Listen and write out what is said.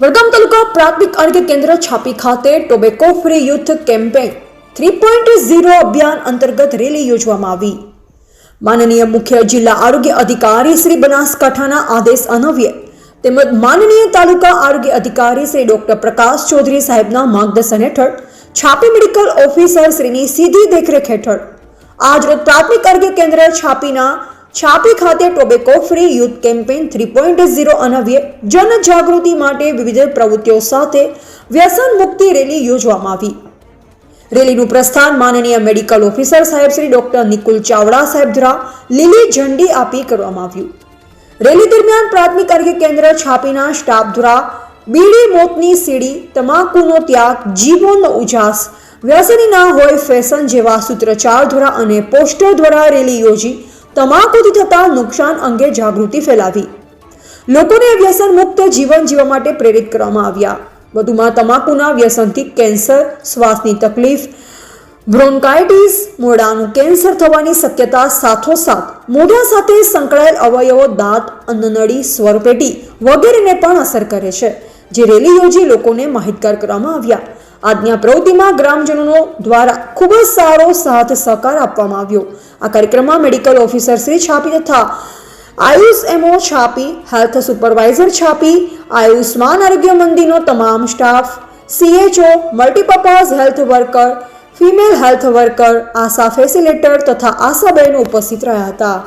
વડગામ તાલુકા પ્રાથમિક આરોગ્ય કેન્દ્ર છાપી ખાતે tobacco free youth campaign three point zero અભિયાન અંતર્ગત રેલી યોજવામાં આવી. માનનીય મુખ્ય જિલ્લા આરોગ્ય અધિકારી શ્રી બનાસકાંઠાના આદેશ અન્વયે તેમજ માનનીય તાલુકા આરોગ્ય અધિકારી શ્રી ડોક્ટર પ્રકાશ ચૌધરી સાહેબના માર્ગદર્શન હેઠળ છાપી મેડિકલ ઓફિસર શ્રીની સીધી દેખરેખ હેઠળ આજરોજ પ્રાથમિક આરોગ્ય કેન્દ્ર છાપીના છાપી ખાતે tobacco free youth campaign three point zero અનવ્ય જનજાગૃતિ માટે વિવિધ પ્રવૃત્તિઓ સાથે વ્યસન મુક્તિ રેલી યોજવામાં આવી. રેલીનું પ્રસ્થાન માનનીય મેડિકલ ઓફિસર સાહેબ શ્રી ડોક્ટર નિકુલ ચાવડા સાહેબ દ્વારા લીલી ઝંડી આપી કરવામાં આવ્યું. રેલી દરમિયાન પ્રાથમિક આરોગ્ય કેન્દ્ર છાપીના સ્ટાફ દ્વારા બીડી મોતની સીડી, તમાકુનો ત્યાગ જીવનનો ઉજાસ, વ્યસની ના હોય ફેશન જેવા સૂત્રચાર દ્વારા અને પોસ્ટર દ્વારા રેલી યોજી તમાકુથી થતા નુકસાન અંગે જાગૃતિ ફેલાવી. લોકોને વ્યસન મુક્ત જીવન જીવવા માટે પ્રેરિત કરવામાં આવ્યા. વધુમાં તમાકુના વ્યસનથી કેન્સર, શ્વાસની તકલીફ, બ્રોન્કાઇટિસ, મોઢાનું કેન્સર થવાની શક્યતા સાથોસાથ મોઢા સાથે સંકળાયેલ અવયવો, દાંત, અન્નનળી, સ્વરપેટી વગેરેને પણ અસર કરે છે. જે રેલી યોજી લોકોને માહિતગાર કરવામાં આવ્યા. આજની પ્રવૃત્તિમાં ગ્રામજનો દ્વારા ખૂબ જ સારો સાથ સહકાર આપવામાં આવ્યો. આ કાર્યક્રમમાં મેડિકલ ઓફિસર શ્રી છાપી તથા Ayush MO Chhapi, health supervisor Chhapi, Ayushman Arogya મંદિરનો તમામ staff CHO multipurpose health worker, female health worker, ASHA facilitator તથા આશાબહેનો ઉપસ્થિત રહ્યા હતા.